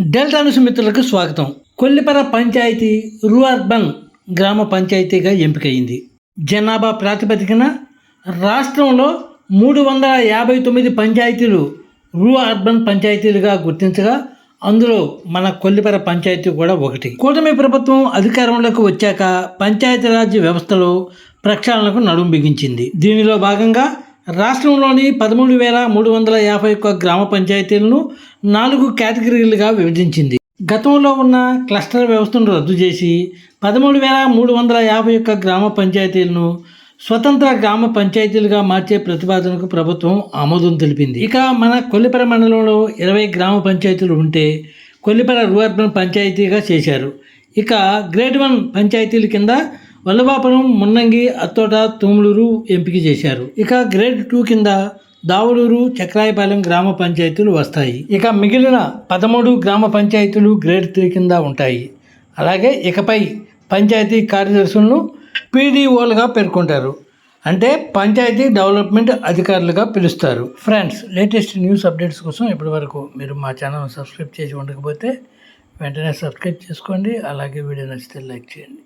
Delta news మిత్రులకు స్వాగతం. కొల్లిపర పంచాయతీ రూఅర్బన్ గ్రామ పంచాయతీగా ఎంపికయింది. జనాభా ప్రాతిపదికన రాష్ట్రంలో మూడు వందల యాభై తొమ్మిది పంచాయతీలు రూ అర్బన్ పంచాయతీలుగా గుర్తించగా అందులో మన కొల్లిపర పంచాయతీ కూడా ఒకటి. కూటమి ప్రభుత్వం అధికారంలోకి వచ్చాక పంచాయతీరాజ్ వ్యవస్థలో ప్రక్షాళనకు నడుం బిగించింది. దీనిలో భాగంగా రాష్ట్రంలోని పదమూడు వేల మూడు వందల యాభై ఒక్క గ్రామ పంచాయతీలను నాలుగు కేటగిరీలుగా విభజించింది. గతంలో ఉన్న క్లస్టర్ వ్యవస్థను రద్దు చేసి పదమూడు వేల మూడు వందల యాభై ఒక్క గ్రామ పంచాయతీలను స్వతంత్ర గ్రామ పంచాయతీలుగా మార్చే ప్రతిపాదనకు ప్రభుత్వం ఆమోదం తెలిపింది. ఇక మన కొల్లిపర మండలంలో ఇరవై గ్రామ పంచాయతీలు ఉంటే కొల్లిపర రూఅర్బన్ పంచాయతీగా చేశారు. ఇక గ్రేడ్ వన్ పంచాయతీల కింద వల్లభాపురం మున్నంగి అత్తోట తూములూరు ఎంపిక చేశారు. ఇక గ్రేడ్ టూ కింద దావులూరు చక్రాయపాలెం గ్రామ పంచాయతీలు వస్తాయి. ఇక మిగిలిన పదమూడు గ్రామ పంచాయతీలు గ్రేడ్ త్రీ కింద ఉంటాయి. అలాగే ఇకపై పంచాయతీ కార్యదర్శులను పీడీఓలుగా పేర్కొంటారు. అంటే పంచాయతీ డెవలప్మెంట్ అధికారులుగా పిలుస్తారు. ఫ్రెండ్స్ లేటెస్ట్ న్యూస్ అప్డేట్స్ కోసం ఇప్పటివరకు మీరు మా ఛానల్ సబ్స్క్రైబ్ చేసి ఉండకపోతే వెంటనే సబ్స్క్రైబ్ చేసుకోండి. అలాగే వీడియో నచ్చితే లైక్ చేయండి.